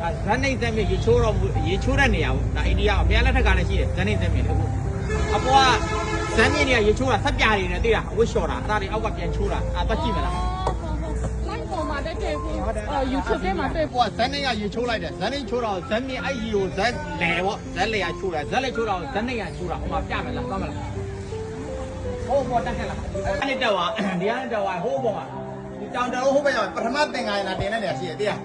ဒါဇန်နေသက်မြင့်ရေချိုးတော့ရေချိုးတဲ့နေရာပေါ့ဒါအိန္ဒိယအများလက်ထက်ကလည်းရှိတယ်ဇန်နေသက်မြင့်အခုအပေါ်ကဇန်မြင့်တွေကရေချိုးတာဆက်ပြနေတယ်သိလားအဝတ်လျှော်တာအဲ့ဒါတွေအောက်ကပြန်ချိုးတာအဲ့တော့ကြည့်မလား လိုင်းပေါ်မှာတက်တဲ့ကိုအော် YouTube ထဲမှာတွေ့ ဟိုကဇန်နေကရေချိုးလိုက်တယ်ဇန်နေချိုးတော့ဇန်မြင့်အဲ့ရေကိုဇန်လေပေါ့ဇန်လေကချိုးတာဇန်လေချိုးတော့ဇန်နေကချိုးတာဟိုမှာပြမယ်လားသွားမလားဟိုပေါ်တက်ခဲ့လားအဲ့ဒီတက်သွားဒီကနေတက်သွားဟိုးပေါ်မှာဒီတောင်တလုံးဟိုးဘက်ရောက်ပထမသင်္ကာရနာတင်တဲ့နေရာရှိတယ်သိလား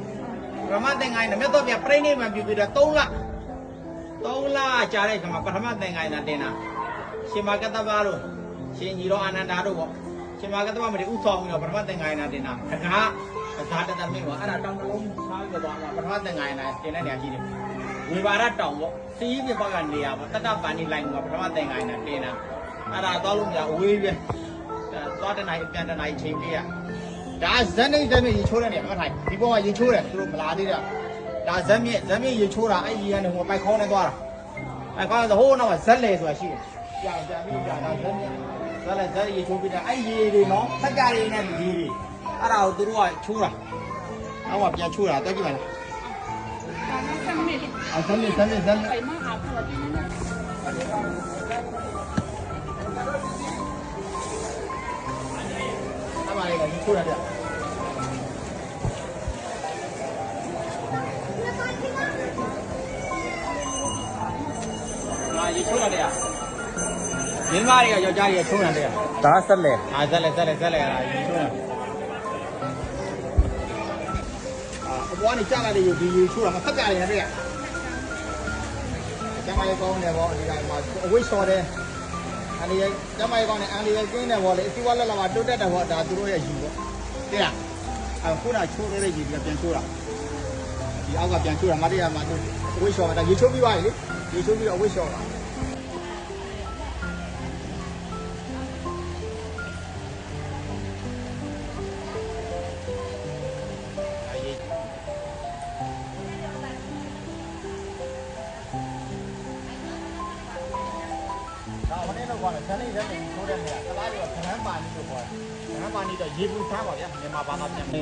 ပထမသင်္ကာရနာမြတ်တော့ပြပြိဋိနိဗ္ဗာန်ပြုပြီးတော့3လ3လကြာတဲ့ခါမှာပထမသင်္ကာရနာတင်တာရှင်မကတ္တဗတို့ရှင်ညီတော်အာနန္ဒာတို့ပေါ့ရှင်မကတ္တဗမတွေဥဆောင်ပြီးတော့ပထမသင်္ကာရနာတင်တာတကားသာတတမင်းပေါ့အဲ့ဒါတောင်တလုံးထားပြီးတော့ပထမသင်္ကာရနာတင်တဲ့နေရာရှိတယ်ဝေဘာရတောင်ပေါ့စီးပြပောက်ကနေရာပေါ့တတ္တပန်ဒီလိုင်းကပထမသင်္ကာရနာတင်တာအဲ့ဒါသွားလို့မရအဝေးပဲသွားတဲ့နိုင်ပြန်တဲ့နိုင်ချိန်ပြရ ဒါဇန်နေဇန်မြေရေချိုးတဲ့နေရာမထိုင်ဒီပေါ်မှာရေချိုးတယ်သူတို့မလာသေးတာဒါဇန်မြေဇန်မြေရေချိုးတာအဲ့ဒီကနေဟိုပိုက်ခေါင်းနဲ့သွားတာပိုက်ခေါင်းကဟိုးနောက်ကဇက်လေဆိုတာရှိတယ်ပြန်ပြန်ပြီးပြန်ဒါဇန်မြေဇက်လေဇက်ရေချိုးပြီးတာအဲ့ရေတွေနော်စက်ကြတွေနဲ့ရေတွေအဲ့ဒါကိုသူတို့ကချိုးတာအောက်ကပြန်ချိုးတာတော့ကြည့်ပါလားဒါနဲ့ဆက်မိတယ်အော်ဇန်မြေဇန်မြေဇန်မြေ 你出来点啊你出来点那里要要加出来的呀打死啊再来再来再来啊你出来啊我管你家来的有有出来他家里也这样电话要搞不你看嘛会说的。 အန်ဒီရိုက်ကျမကြီးကောင်းတယ်အန်ဒီရိုက်ကျင်းတယ်ဗောလေအစီဝါလက်လာမှာတိုးတက်တယ်ဗောဒါသူတို့ရဲ့ယူဗောတဲ့လားအခုနချိုးသေးတဲ့ရေပြန်ပြန်ချိုးတာဒီအောက်ကပြန်ချိုးတာမတရားမှာသူဝိရှော်မှာဒါရေချိုးပြီးပါလေရေချိုးပြီးတော့ဝိရှော်တာ ဒါဟိုနေ့တော့ခေါ်တယ်ဇန်နေဇန်နေထိုးတဲ့နေရာကလားတွေကခရမ်းပါနီလို့ခေါ်တယ်ခရမ်းပါနီတော့ရေပူဆန်းပါဗျာမြန်မာဘာသာပြန်နေ